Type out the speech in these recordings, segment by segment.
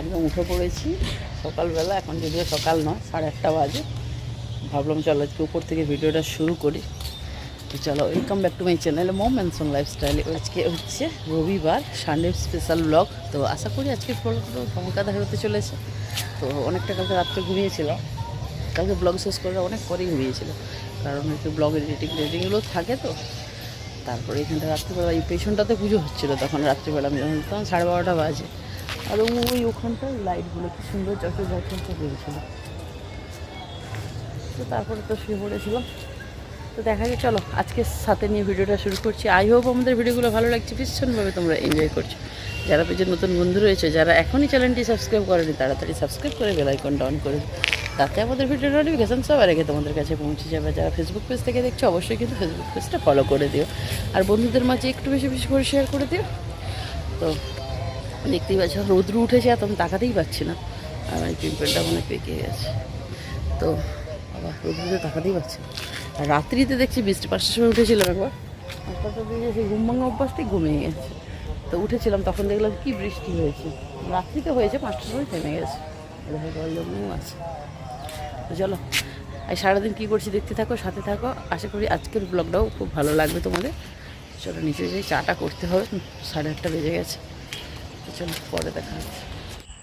একদম উঠে পড়েছি। সকালবেলা, এখন যদিও সকাল নয়, সাড়ে আটটা বাজে। ভাবলাম চলো আজকে উপর থেকে ভিডিওটা শুরু করি। তো চলো welcome back to my channel mom and son lifestyle আজকে হচ্ছে রবিবার সানডে স্পেশাল ব্লগ তো আশা করি আজকের ধমকা দেখা হতে চলেছে। তো অনেকটা কালকে রাত্রে ঘুমিয়েছিলাম। কালকে ব্লগ শেষ করে অনেক পরেই ঘুমিয়েছিল। কারণ একটু ব্লগ এডিটিং এডিটিংগুলো থাকে তো। তারপরে এখানটা রাত্রিবেলা, এই পেছনটাতে পুজো হচ্ছিল তখন রাত্রিবেলা। আমি তখন সাড়ে বারোটা বাজে। আর ওই ওখানটায় লাইটগুলো কি সুন্দর চকচক চকচক করেছিল তো তারপরে তো শুয়ে পড়েছিলাম। তো দেখা যায় চলো আজকে সাথে নিয়ে ভিডিওটা শুরু করছি। আই হোপ আমাদের ভিডিওগুলো ভালো লাগছে, ভীষণভাবে তোমরা এনজয় করছ। যারা পেজের নতুন বন্ধু রয়েছে, যারা এখনই চ্যানেলটি সাবস্ক্রাইব করেনি, তাড়াতাড়ি সাবস্ক্রাইব করে বেল আইকনটা অন করে তাতে আমাদের ভিডিও নোটিফিকেশান সবার আগে তোমাদের কাছে পৌঁছে যাবে। যারা ফেসবুক পেজ থেকে দেখছ, অবশ্যই কিন্তু ফেসবুক পেজটা ফলো করে দিও। আর বন্ধুদের মাঝে একটু বেশি বেশি করে শেয়ার করে দিও। তো দেখতেই পাচ্ছ, রৌদ্র উঠেছে এত আমি তাকাতেই পাচ্ছি না। আর এই পিম্পলটা মনে পেকে গেছে। তো, বাবা, রৌদ্রতে তাকাতেই পাচ্ছি। আর রাত্রিতে দেখছি বৃষ্টি পাঁচটার সময় উঠেছিলাম একবার পাঁচটার দিকে সেই ঘুম ভাঙা অভ্যাসটাই ঘুমিয়ে গেছে। তো উঠেছিলাম, তখন দেখলাম কি বৃষ্টি হয়েছে। রাত্রিতে হয়েছে, পাঁচটার সময় থেমে গেছে। জন্যও আছে। তো চলো আর সারাদিন কী করছি দেখতে থাকো, সাথে থাকো। আশা করি আজকের ব্লগটাও খুব ভালো লাগবে তোমাদের। চলো, নিচে যাই চাটা করতে হবে। সাড়ে আটটা বেজে গেছে। তো চলো পরে দেখা হচ্ছে।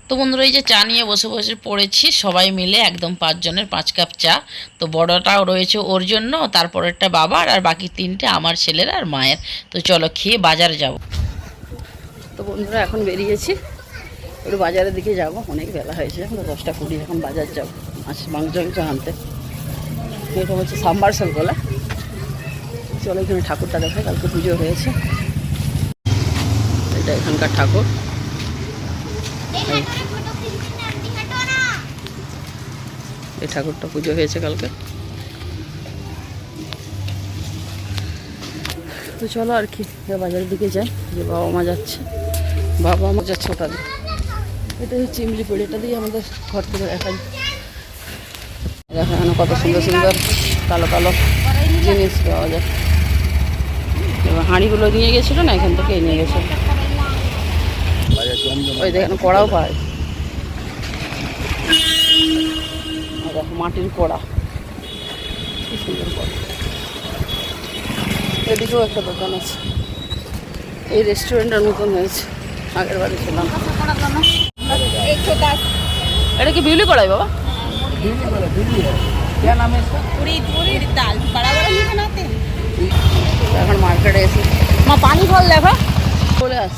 তো বন্ধুরা এই যে চা নিয়ে বসে বসে পড়েছি সবাই মিলে একদম পাঁচজনের পাঁচ কাপ চা। তো বড়টাও রয়েছে ওর জন্য তারপরেরটা বাবার আর বাকি তিনটে আমার ছেলের আর মায়ের। তো চলো খেয়ে বাজারে যাব। তো বন্ধুরা এখন বেরিয়েছি। একটু বাজারের দিকে যাব অনেক বেলা হয়েছে এখন দশটা কুড়ি এখন বাজার যাব। মাছ মাংস মাংস আনতে। এটা হচ্ছে সাম্বারসাল গোলা চলো এখানে ঠাকুরটা দেখে কালকে পুজো হয়েছে। এটা এখানকার ঠাকুর। এই ঠাকুরটা পুজো হয়েছে কালকে। তো চলো আর কি বাজারের দিকে যাই, যে বাবা মা যাচ্ছে। বাবা মা যাচ্ছে ওটা দিয়ে এটা হচ্ছে ইমলি পেড়ে, এটা দিয়ে আমাদের ঘর থেকে দেখা যায় দেখো কত সুন্দর সুন্দর কালো কালো জিনিস পাওয়া যায়। এবার হাঁড়িগুলো নিয়ে গেছিল না, এখান থেকে নিয়ে গেছিল। যায় কড়াও পাওয়া মাটির কড়া। কি সুন্দর কড়া। এদিকেও একটা দোকান আছে। এই রেস্টুরেন্টের নতুন হয়েছে। আগের বারে ছিলাম এটা কি বিউলি কড়াই বাবা? এখন মার্কেটে এসে মা পানি ফল দেখা চলে আস।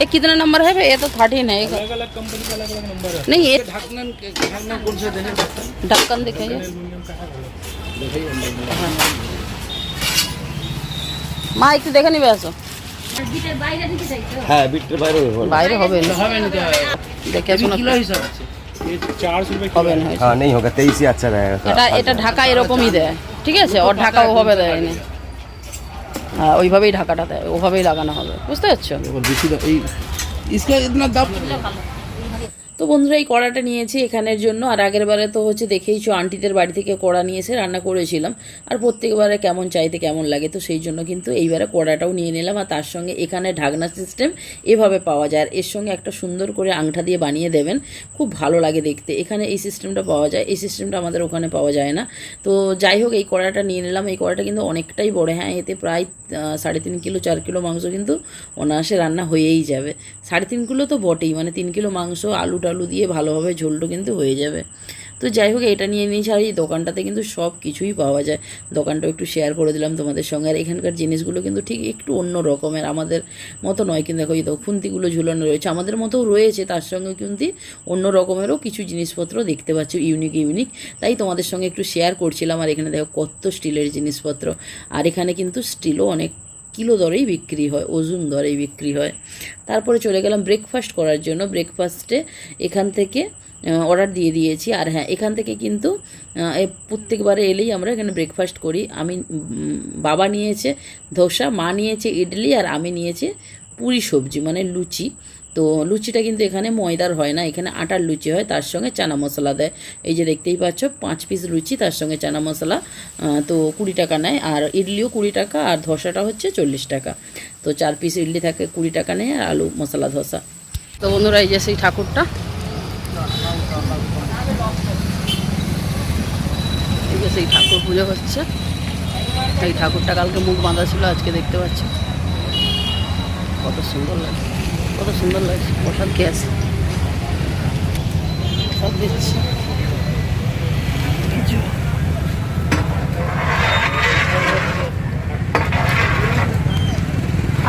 ये कितना नंबर है भाई ये तो थर्टीन है अलग अलग कंपनी का अलग अलग नंबर है नहीं ये ढक्कन ढक्कन कौन से देने ढक्कन ढक्कन दिखाइए एल्यूमिनियम का है देखिए মা একটু দেখে নিবে আসো হ্যাঁ বিটটা বাইরে হলো বাইরে হবে না हमें क्या দেখে আসো না किलो हिसाब से ये चार सौ रुपये হবে किलो না है। হ্যাঁ নেই হোগা তেইশ ही अच्छा रहेगा এটা এটা ঢাকা এরকমই দেয় ঠিক আছে ওর ঢাকা ওভাবে দেয় না হ্যাঁ ওইভাবেই ঢাকাটা দেয় ওভাবেই লাগানো হবে। বুঝতে পারছ? और তো বন্ধুরা, এই কড়াটা নিয়েছি এখানের জন্য। আর আগের বারে তো হচ্ছে দেখেইছো, আন্টিদের বাড়ি থেকে কড়া নিয়ে এসে রান্না করেছিলাম। আর প্রত্যেকবারে কেমন চাইতে কেমন লাগে, তো সেই জন্য কিন্তু এইবারে কড়াটাও নিয়ে নিলাম। আর তার সঙ্গে এখানে ঢাকনা সিস্টেম এভাবে পাওয়া যায়। আর এর সঙ্গে একটা সুন্দর করে আংটা দিয়ে বানিয়ে দেবেন। খুব ভালো লাগে দেখতে। এখানে এই সিস্টেমটা পাওয়া যায়। এই সিস্টেমটা আমাদের ওখানে পাওয়া যায় না। তো যাই হোক, এই কড়াটা নিয়ে নিলাম। এই কড়াটা কিন্তু অনেকটাই বড়। হ্যাঁ এতে প্রায় সাড়ে তিন কিলো, চার কিলো মাংস কিন্তু অনায়াসে রান্না হয়েই যাবে। সাড়ে তিন কিলো তো বটেই। মানে তিন কিলো মাংস, আলু টালু দিয়ে ভালোভাবে ঝোলটো কিন্তু হয়ে যাবে। তো যাই হোক, এটা নিয়ে নিয়েছি আর এই দোকানটাতে কিন্তু সব কিছুই পাওয়া যায়। দোকানটাও একটু শেয়ার করে দিলাম তোমাদের সঙ্গে। আর এখানকার জিনিসগুলো কিন্তু ঠিক একটু অন্য রকমের, আমাদের মতো নয়। কিন্তু দেখো, এই খুন্তিগুলো ঝুলানো রয়েছে। আমাদের মতোও রয়েছে, তার সঙ্গে কিন্তু অন্য রকমেরও কিছু জিনিসপত্র দেখতে পাচ্ছি ইউনিক ইউনিক তাই তোমাদের সঙ্গে একটু শেয়ার করছিলাম। আর এখানে দেখো, কত স্টিলের জিনিসপত্র। আর এখানে কিন্তু স্টিলও অনেক কিলো দরেই বিক্রি হয়, ওজন দরেই বিক্রি হয়। তারপরে চলে গেলাম ব্রেকফাস্ট করার জন্য। ব্রেকফাস্টে এখান থেকে অর্ডার দিয়ে দিয়েছি। আর হ্যাঁ এখান থেকে কিন্তু প্রত্যেকবারে এলেই আমরা এখানে ব্রেকফাস্ট করি। আমি বাবা নিয়েছে ধোসা, মা নিয়েছে ইডলি, আর আমি নিয়েছি পুরি সবজি মানে লুচি। তো লুচিটা কিন্তু এখানে ময়দার হয় না, এখানে আটার লুচি হয়, তার সঙ্গে চানা মশলা দেয়। এই যে দেখতেই পাচ্ছ, পাঁচ পিস লুচি, তার সঙ্গে চানা মশলা তো কুড়ি টাকা নেয়। আর ইডলিও কুড়ি টাকা, আর ধসাটা হচ্ছে চল্লিশ টাকা। তো চার পিস ইডলি থাকে, কুড়ি টাকা নেয়, আর আলু মশলা ধসা। তো বন্ধুরা, এই যে সেই ঠাকুরটা। এই যে সেই ঠাকুর পুজো হচ্ছে। এই ঠাকুরটা কালকে মুখ বাঁধা ছিল, আজকে দেখতে পাচ্ছি। কত সুন্দর লাগে কত সুন্দর লাগছে প্রসাদ খেয়ে আছে? সব দিচ্ছি।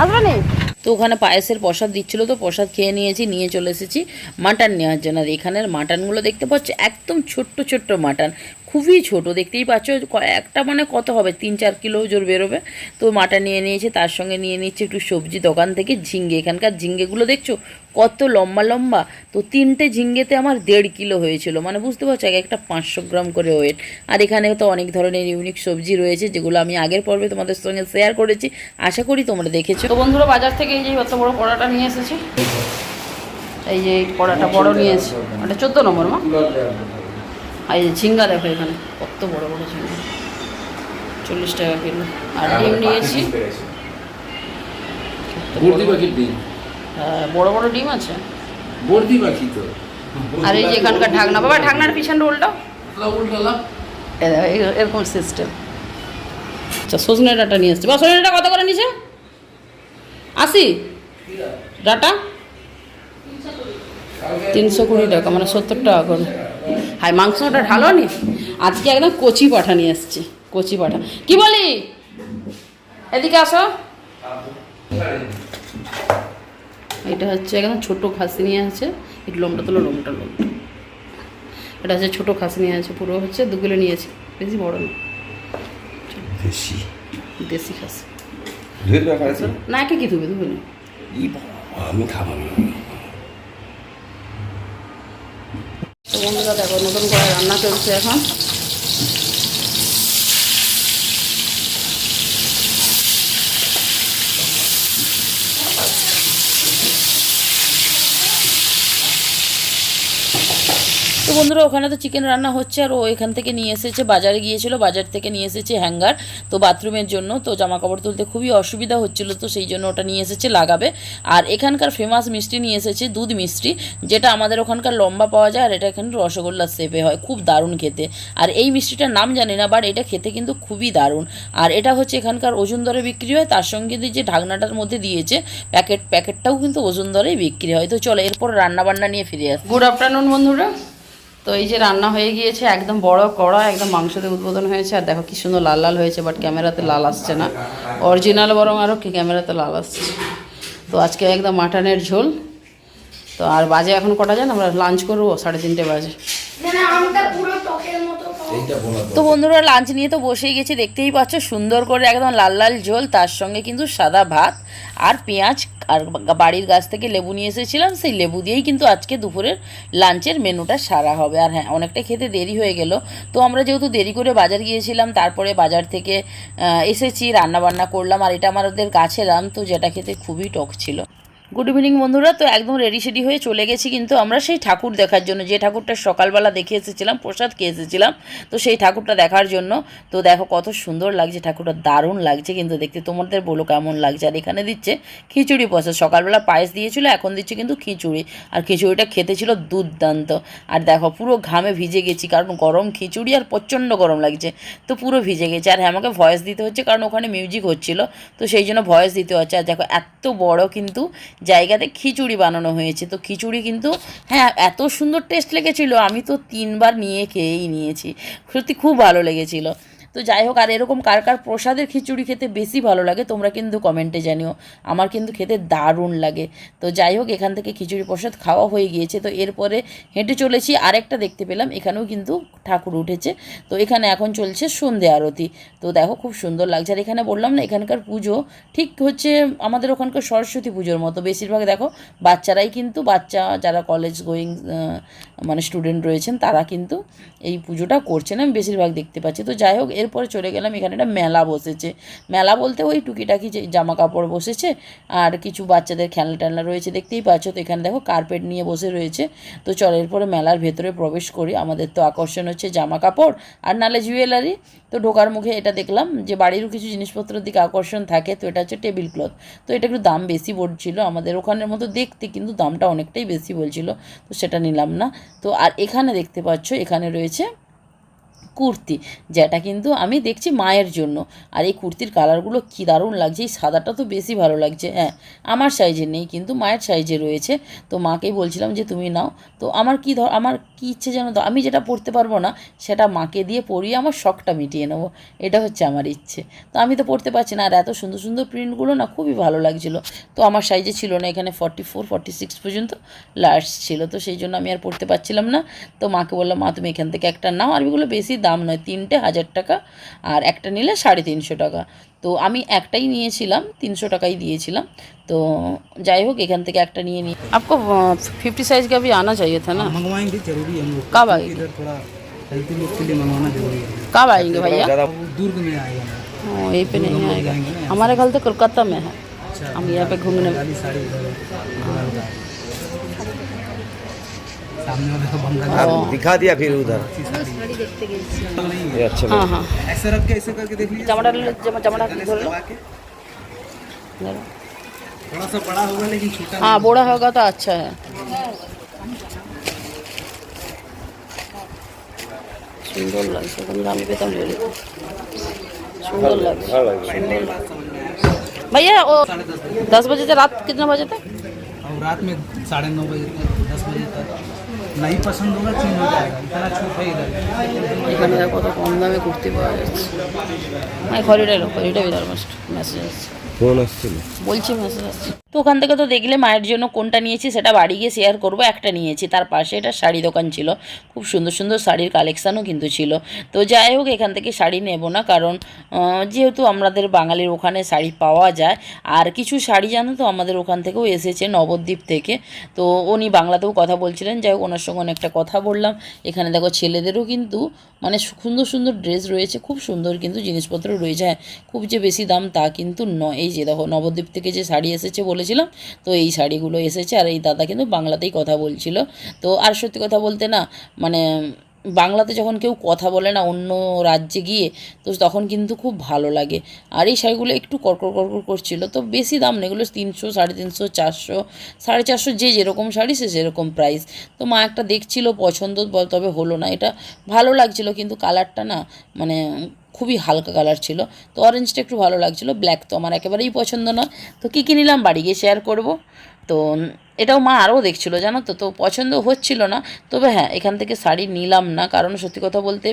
আসবে নি তো ওখানে পায়েসের প্রসাদ দিচ্ছিল তো প্রসাদ খেয়ে নিয়েছি নিয়ে চলে এসেছি মাটন নেওয়ার জন্য। আর এখানের মাটনগুলো দেখতে পাচ্ছ একদম ছোট্ট ছোট্ট মাটন। খুবই ছোট, দেখতেই পাচ্ছ একটা মানে কত হবে? তিন চার কিলো জোর বেরোবে। তো মাটা নিয়ে নিয়েছে, তার সঙ্গে নিয়ে নিচ্ছি একটু সবজি দোকান থেকে, ঝিঙ্গে। এখানকার ঝিঙ্গেগুলো দেখছ? কত লম্বা লম্বা। তো তিনটে ঝিঙ্গেতে আমার দেড় কিলো হয়েছিল। মানে বুঝতে পারছ, এক একটা পাঁচশো গ্রাম করে ওয়েট। আর এখানে তো অনেক ধরনের ইউনিক সবজি রয়েছে, যেগুলো আমি আগের পর্বে তোমাদের সঙ্গে শেয়ার করেছি। আশা করি তোমরা দেখেছ। তো বন্ধুরা, বাজার থেকে এই যে অত বড় কড়াটা নিয়ে এসেছি। এই যে কড়াটা বড় নিয়ে এসেছি। এটা চোদ্দ নম্বর মা। আর এই ঝিঙ্গা দেখো এখানে কত বড় বড় ঝিঙ্গা। চল্লিশ টাকা কিলো। আর ডিম নিয়েছি। হ্যাঁ, বড় বড় ডিম আছে। বর্দি পাখি তো। আর এই যে এখানকার ঢাকনা বাবা ঢাকনার পিছনটা উল্টাও দেখো, এই- এরকম সিস্টেম আচ্ছা সজনে ডাটা নিয়ে এসছি। বা সজনে ডাটা কত করে নিছে আশি? ডাটা? তিনশো কুড়ি টাকা মানে সত্তর টাকা করে। হাই মাংসটা ঢালো নি? আজকে একদম কচি পাঠা নিয়ে এসছি কচি পাঠা কি বলি এদিকে আসো। এটা হচ্ছে একদম ছোটো খাসি নিয়ে আছে। একটু লোমটা তোলো লোমটা লোমটা এটা হচ্ছে ছোটো খাসি নিয়ে আছে পুরো হচ্ছে দু কিলো নিয়েছি বেশি বড় না। দেশি। খাসি। না একে কি ধুবে? ধুবে না। আমি খাব না। বন্ধুরা দেখো নতুন করে রান্না চলছে এখন। তো বন্ধুরা, ওখানে তো চিকেন রান্না হচ্ছে আর ও এখান থেকে নিয়ে এসেছে, বাজারে গিয়েছিল, বাজার থেকে নিয়ে এসেছে হ্যাঙ্গার তো বাথরুমের জন্য। তো জামা কাপড় তুলতে খুবই অসুবিধা হচ্ছিল, তো সেই জন্য ওটা নিয়ে এসেছে, লাগাবে। আর এখানকার ফেমাস মিষ্টি নিয়ে এসেছে, দুধ মিষ্টি, যেটা আমাদের ওখানকার লম্বা পাওয়া যায় আর এটা এখানে রসগোল্লার শেপে হয়, খুব দারুণ খেতে। আর এই মিষ্টিটার নাম জানি না বাট এটা খেতে কিন্তু খুবই দারুণ। আর এটা হচ্ছে এখানকার ওজন দরে বিক্রি হয়, তার সঙ্গে যে ঢাকনাটার মধ্যে দিয়েছে প্যাকেট প্যাকেটটাও কিন্তু ওজন দরেই বিক্রি হয়। তো চলো, এরপর রান্না বান্না নিয়ে ফিরে আসি। গুড আফটারনুন বন্ধুরা। তো এই যে রান্না হয়ে গিয়েছে, একদম বড় কড়া, একদম মাংসতে উদ্বোধন হয়েছে। আর দেখো কি সুন্দর লাল লাল হয়েছে বাট ক্যামেরাতে লাল আসছে না। অরিজিনাল বরং আরও কি ক্যামেরাতে লাল আসছে। তো আজকে একদম মাটনের ঝোল। তো আর বাজে এখন কটা যান আমরা লাঞ্চ করব সাড়ে তিনটে বাজে। তো বন্ধুরা লাঞ্চ নিয়ে তো বসেই গেছি দেখতেই পাচ্ছ সুন্দর করে একদম লাল লাল ঝোল তার সঙ্গে কিন্তু সাদা ভাত আর পেঁয়াজ আর বাড়ির গাছ থেকে লেবু নিয়ে এসেছিলাম সেই লেবু দিয়েই কিন্তু আজকে দুপুরের লাঞ্চের মেনুটা সারা হবে। আর হ্যাঁ অনেকটা খেতে দেরি হয়ে গেল। তো আমরা যেহেতু দেরি করে বাজার গিয়েছিলাম তারপরে বাজার থেকে এসেছি রান্না বান্না করলাম আর এটা আমাদের গাছের আম তো যেটা খেতে খুবই টক ছিল। গুড ইভিনিং বন্ধুরা। তো একদম রেডি সেডি হয়ে চলে গেছি কিন্তু আমরা সেই ঠাকুর দেখার জন্য। যে ঠাকুরটা সকালবেলা দেখে এসেছিলাম, প্রসাদ খেয়ে এসেছিলাম, তো সেই ঠাকুরটা দেখার জন্য। তো দেখো কত সুন্দর লাগছে, ঠাকুরটা দারুণ লাগছে কিন্তু দেখতে। তোমাদের বলো কেমন লাগছে? আর এখানে দিচ্ছে খিচুড়ি প্রসাদ। সকালবেলা পায়েস দিয়েছিল, এখন দিচ্ছে কিন্তু খিচুড়ি। আর খিচুড়িটা খেতে ছিল দুর্দান্ত। আর দেখো পুরো ঘামে ভিজে গেছি, কারণ গরম খিচুড়ি আর প্রচণ্ড গরম লাগছে। তো পুরো ভিজে গেছে। আর হ্যাঁ আমাকে ভয়েস দিতে হচ্ছে, কারণ ওখানে মিউজিক হচ্ছিল। তো সেই জন্য ভয়েস দিতে হচ্ছে। আর দেখো এত বড় কিন্তু জায়গাতে খিচুড়ি বানানো হয়েছে। তো খিচুড়ি কিন্তু হ্যাঁ এত সুন্দর টেস্ট লেগেছিল, আমি তো তিনবার নিয়ে খেয়েই নিয়েছি। সত্যি খুব ভালো লেগেছিল। তো যাই হোক, আর এরকম কার কার প্রসাদের খিচুড়ি খেতে বেশি ভালো লাগে, তোমরা কিন্তু কমেন্টে জানিও। আমার কিন্তু খেতে দারুণ লাগে। তো যাই হোক, এখান থেকে খিচুড়ি প্রসাদ খাওয়া হয়ে গিয়েছে। তো এরপরে হেঁটে চলেছি, আরেকটা দেখতে পেলাম, এখানেও কিন্তু ঠাকুর উঠেছে। তো এখানে এখন চলছে সন্ধে আরতি। তো দেখো, খুব সুন্দর লাগছে। আর এখানে বললাম না, এখানকার পুজো ঠিক হচ্ছে আমাদের ওখানকার সরস্বতী পুজোর মতো। বেশিরভাগ দেখো, বাচ্চারাই কিন্তু, বাচ্চা যারা কলেজ গোয়িং মানে স্টুডেন্ট রয়েছেন, তারা কিন্তু এই পুজোটা করছেন। আমি বেশিরভাগ দেখতে পাচ্ছি। তো যাই হোক এরপরে চলে গেলাম, এখানে একটা মেলা বসেছে। মেলা বলতে ওই টুকিটাকি যে জামা কাপড় বসেছে আর কিছু বাচ্চাদের খেলনা টেলনা রয়েছে, দেখতেই পাচ্ছ। তো এখানে দেখো কার্পেট নিয়ে বসে রয়েছে। তো চল এরপরে মেলার ভেতরে প্রবেশ করি। আমাদের তো আকর্ষণ হচ্ছে জামা কাপড় আর নালে জুয়েলারি তো ঢোকার মুখে এটা দেখলাম যে বাড়িরও কিছু জিনিসপত্রের দিকে আকর্ষণ থাকে। তো এটা হচ্ছে টেবিল ক্লথ তো এটা একটু দাম বেশি পড়ছিল আমাদের ওখানের মতো দেখতে, কিন্তু দামটা অনেকটাই বেশি বলছিল। তো সেটা নিলাম না। তো আর এখানে দেখতে পাচ্ছ, এখানে রয়েছে কুর্তি, যেটা কিন্তু আমি দেখছি মায়ের জন্য। আর এই কুর্তির কালারগুলো কী দারুণ লাগছে, এই সাদাটা তো বেশি ভালো লাগছে। হ্যাঁ আমার সাইজে নেই, কিন্তু মায়ের সাইজে রয়েছে। তো মাকেই বলছিলাম যে, তুমি নাও। তো আমার কি ধর, আমার কী ইচ্ছে তো আমি যেটা পড়তে পারব না, সেটা মাকে দিয়ে পরিয়ে আমার শখটা মিটিয়ে নেব। এটা হচ্ছে আমার ইচ্ছে। তো আমি তো পড়তে পারছি না, আর এত সুন্দর সুন্দর প্রিন্টগুলো না খুবই ভালো লাগছিল। তো আমার সাইজে ছিল না, এখানে ফর্টি ফোর ফর্টি সিক্স পর্যন্ত লার্জ ছিল। তো সেই জন্য আমি আর পড়তে পারছিলাম না। তো মাকে বললাম, মা, তুমি এখান থেকে একটা নাও, আর এগুলো বেশি দাম নয় তিনটে হাজার টাকা আর একটা নিলে সাড়ে তিনশো টাকা তো আমি একটাই নিয়েছিলাম তিনশো টাকাই দিয়েছিলাম তো যাই হোক এখান থেকে একটা নিয়ে নিই आपको फिफ्टी साइज का भी आना चाहिए था ना मंगवाएंगे जरूरी है हम लोग कब आएगी? इधर थोड़ा हेल्थी लोग के लिए मंगवाना जरूरी है कब आएंगे भैया वो दुर्ग में आएगा ओ, यहीं पे नहीं आएगा हमारे घर तो कोलकाता में है अच्छा हम यहाँ पे घूमने सामने वाले आप हाँ, दिखा दिया फिर उधर। ये अच्छा। हाँ हाँ। ऐसे रख के ऐसे करके देख लीजिए। चमड़ा चमड़ा थोड़ा सा बड़ा होगा लेकिन छोटा हाँ बड़ा होगा तो अच्छा है। सुंदर तो ले सुंदर हाँ, हाँ, भैया दस बजे। से रात कितने बजे तक? रात में साढ़े नौ बजे तक। नहीं पसंद होगा चेंज हो जाएगा इतना छूट है इधर এখানে দেখো কত কম দামে কুর্তি পাওয়া যাচ্ছে মানে খরিটা এলো খরিটা বিদার মাস্ট মেসেজ আসছে ফোন আসছিল বলছি মেসেজ আসছে তো ওখান থেকে তো দেখলে মায়ের জন্য কোনটা নিয়েছি সেটা বাড়ি গিয়ে শেয়ার করব, একটা নিয়েছি। তার পাশে এটা শাড়ি দোকান ছিল। খুব সুন্দর সুন্দর শাড়ির কালেকশানও কিন্তু ছিল। তো যাই হোক, এখান থেকে শাড়ি নেব না কারণ যেহেতু আমাদের বাঙালির ওখানে শাড়ি পাওয়া যায়, আর কিছু শাড়ি জানো তো আমাদের ওখান থেকেও এসেছে নবদ্বীপ থেকে। তো উনি বাংলাতেও কথা বলছিলেন, যাই হোক, ওনার সঙ্গে অনেকটা কথা বললাম। এখানে দেখো ছেলেদেরও কিন্তু মানে সুন্দর সুন্দর ড্রেস রয়েছে, খুব সুন্দর কিন্তু জিনিসপত্র রয়েছে। খুব যে বেশি দাম তা কিন্তু নয়। এই যে দেখো নবদ্বীপ থেকে যে শাড়ি এসেছে বলেছিলাম তো এই শাড়িগুলো এসেছে আর এই দাদা কিন্তু বাংলাতেই কথা বলছিল। তো আর সত্যি কথা বলতে না মানে বাংলাতে যখন কেউ কথা বলে না অন্য রাজ্যে গিয়ে, তো তখন কিন্তু খুব ভালো লাগে। আর এই শাড়িগুলো একটু কড়কড় কড়কড় করছিল, তো বেশি দাম নেই। এগুলো তিনশো, সাড়ে তিনশো, চারশো, সাড়ে চারশো যে যেরকম শাড়ি, সে সেরকম প্রাইস তো মা একটা দেখছিল পছন্দ তবে হলো না। এটা ভালো লাগছিল, কিন্তু কালারটা না মানে খুবই হালকা কালার ছিল। তো অরেঞ্জটা একটু ভালো লাগছিল ব্ল্যাক তো আমার একেবারেই পছন্দ নয়। তো কী কী নিলাম, বাড়ি গিয়ে শেয়ার করব। তো এটাও মা আরও দেখছিল, জানো তো? তো পছন্দ হচ্ছিল না। তবে হ্যাঁ এখান থেকে শাড়ি নিলাম না, কারণ সত্যি কথা বলতে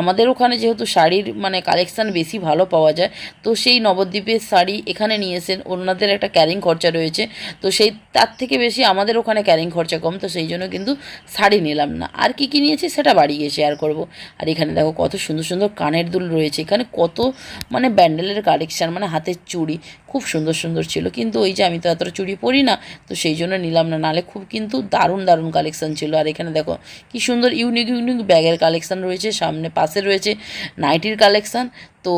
আমাদের ওখানে যেহেতু শাড়ির মানে কালেকশান বেশি ভালো পাওয়া যায়, তো সেই নবদ্বীপের শাড়ি এখানে নিয়ে এসেন ওনাদের একটা ক্যারিং খরচা রয়েছে, তো সেই, তার থেকে বেশি আমাদের ওখানে ক্যারিং খরচা কম, তো সেই জন্য কিন্তু শাড়ি নিলাম না। আর কি কী নিয়েছি সেটা বাড়ি গিয়ে শেয়ার করব। আর এখানে দেখো কত সুন্দর সুন্দর কানের দুল রয়েছে, এখানে কত মানে ব্যান্ডেলের কালেকশান মানে হাতের চুড়ি, খুব সুন্দর সুন্দর ছিল। কিন্তু ওই যে আমি তো এতটা চুড়ি পরি না, তো সেই জন্য নিলাম না, নালে খুব কিন্তু দারুণ দারুণ কালেকশান ছিল। আর এখানে দেখো, কি সুন্দর ইউনিক ইউনিক ব্যাগের কালেকশান রয়েছে, সামনে পাশে রয়েছে নাইটির কালেকশান তো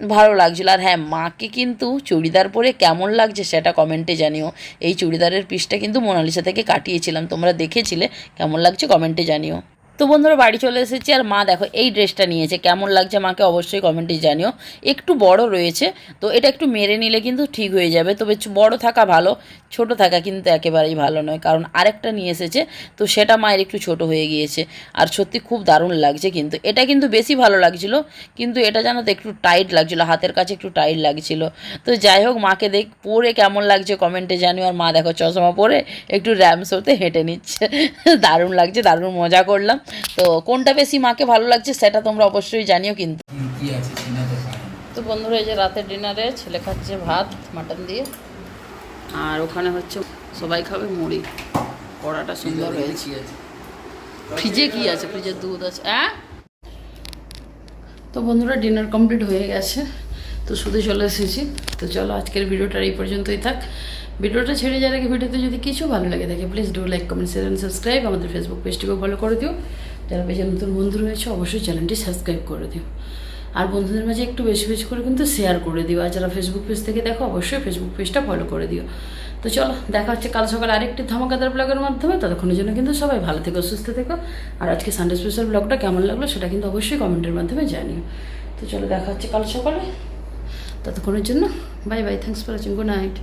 ভালো লাগছিল। আর হ্যাঁ মাকে কিন্তু চুড়িদার পরে কেমন লাগছে সেটা কমেন্টে জানিও। এই চুড়িদারের পিসটা কিন্তু মোনালিসা থেকে কাটিয়েছিলাম, তোমরা দেখেছিলে, কেমন লাগছে কমেন্টে জানিও। তো বন্ধুরা, বাড়ি চলে এসেছি আর মা দেখো এই ড্রেসটা নিয়েছে। কেমন লাগছে মাকে অবশ্যই কমেন্টে জানিও। একটু বড় রয়েছে, তো এটা একটু মেরে নিলে কিন্তু ঠিক হয়ে যাবে। তবে বড় থাকা ভালো, ছোট থাকা কিন্তু একেবারেই ভালো নয়। কারণ আরেকটা নিয়ে এসেছে, তো সেটা মায়ের একটু ছোট হয়ে গিয়েছে। আর সত্যি খুব দারুণ লাগছে কিন্তু। এটা কিন্তু বেশি ভালো লাগছিল, কিন্তু এটা জানো তো একটু টাইট লাগছিল, হাতের কাছে একটু টাইট লাগছিল। তো যাই হোক, মাকে দেখ, পরে কেমন লাগছে কমেন্টে জানিও। আর মা দেখো চশমা পরে একটু র্যাম শোতে হেঁটে নিচ্ছে। দারুণ লাগছে, দারুণ মজা করলাম। তো কোনটা বেশি মাকে ভালো লাগছে সেটা তোমরা অবশ্যই জানিও কিন্তু। তো বন্ধুরা এই যে রাতের ডিনারে ছেলে খাচ্ছে ভাত মাটন দিয়ে। আর ওখানে হচ্ছে সবাই খাবে মুড়ি। কড়াটা সুন্দর হয়েছে। ফ্রিজে কি আছে? ফ্রিজে দুধ আছে। হ্যাঁ তো বন্ধুরা ডিনার কমপ্লিট হয়ে গেছে। তো শুধু চলে এসেছি। তো চলো আজকের ভিডিওটা এই পর্যন্তই থাক। ভিডিওটা ছেড়ে যাওয়ার আগে ভিডিওতে যদি কিছু ভালো লাগে থাকে please do like comment share and subscribe আমাদের ফেসবুক পেজটিকেও ফলো করে দিও। যারা পেজে নতুন বন্ধু রয়েছে, অবশ্যই চ্যানেলটি সাবস্ক্রাইব করে দিও। আর বন্ধুদের মাঝে একটু বেশি বেশি করে কিন্তু শেয়ার করে দিও। আর যারা ফেসবুক পেজ থেকে দেখো, অবশ্যই ফেসবুক পেজটা ফলো করে দিও। তো চলো, দেখা হচ্ছে কাল সকালে আরেকটি ধামাকাদার ব্লগের মাধ্যমে। ততক্ষণের জন্য কিন্তু সবাই ভালো থেকো, সুস্থ থেকো। আর আজকে সানডে স্পেশাল ব্লগটা কেমন লাগল সেটা কিন্তু অবশ্যই কমেন্টের মাধ্যমে জানিও। তো চলো, দেখা হচ্ছে কাল সকালে। ততক্ষণের জন্য bye bye thanks for watching good night